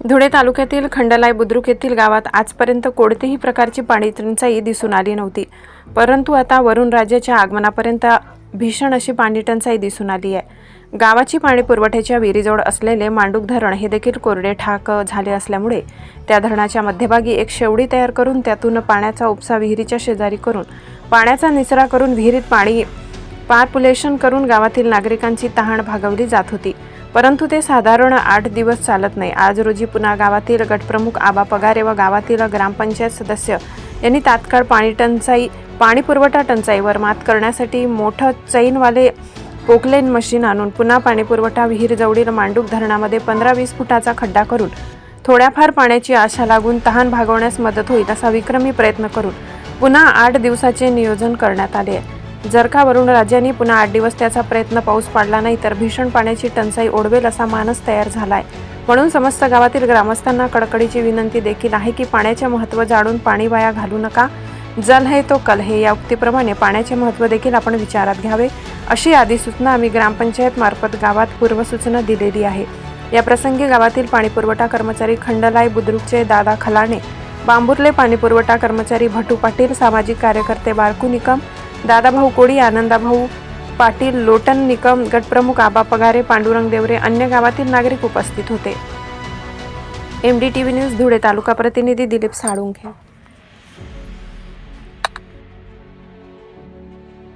धुळे तालुक्यातील खंडलाय बुद्रुक येथील गावात आजपर्यंत कोणतीही प्रकारची पाणी टंचाई दिसून आली नव्हती. परंतु आता वरुण राज्याच्या आगमनापर्यंत भीषण अशी पाणी टंचाई दिसून आली आहे. गावाची पाणी पुरवठ्याच्या विहिरीजवळ असलेले मांडूक धरण हे देखील कोरडे ठाक झाले असल्यामुळे त्या धरणाच्या मध्यभागी एक शेवडी तयार करून त्यातून पाण्याचा उपसा विहिरीच्या शेजारी करून पाण्याचा निचरा करून विहिरीत पाणी पार्पुलेशन करून गावातील नागरिकांची तहान भागवली जात होती. परंतु ते साधारण आठ दिवस चालत नाही. आज रोजी पुन्हा गावातील गटप्रमुख आबा पगारे व गावातील ग्रामपंचायत सदस्य यांनी तात्काळ पाणी टंचाई पाणी पुरवठा टंचाईवर मात करण्यासाठी मोठं चैनवाले पोकलेन मशीन आणून पुन्हा पाणीपुरवठा विहीरजवळील मांडूक धरणामध्ये पंधरा वीस फुटाचा खड्डा करून थोड्याफार पाण्याची आशा लागून तहान भागवण्यास मदत होईल असा विक्रमी प्रयत्न करून पुन्हा आठ दिवसाचे नियोजन करण्यात आले आहे. जर का वरुण राज्यांनी पुन्हा आठ दिवस त्याचा प्रयत्न पाऊस पाडला नाही तर भीषण पाण्याची टंचाई ओढवेल असा मानस तयार झालाय. म्हणून समस्त गावातील ग्रामस्थांना कडकडीची विनंती देखील आहे की पाण्याचे महत्त्व जाणून पाणी वाया घालू नका. जल हे तो कल हे या उक्तीप्रमाणे पाण्याचे महत्त्व देखील आपण विचारात घ्यावे. अशी यादी सूचना आम्ही ग्रामपंचायत मार्फत गावात पूर्वसूचना दिलेली आहे. या प्रसंगी गावातील पाणीपुरवठा कर्मचारी खंडलाय बुद्रुकचे दादा खलाणे बांबुर्ले पाणीपुरवठा कर्मचारी भटू पाटील सामाजिक कार्यकर्ते बारकू निकम दादाभाऊ कोळी आनंदाभाऊ पाटील लोटन निकम गटप्रमुख आबा पगारे पांडुरंग देवरे अन्य गावातील नागरिक उपस्थित होते. M D T V news Dhule taluka प्रतिनिधी दिलीप साळुंखे.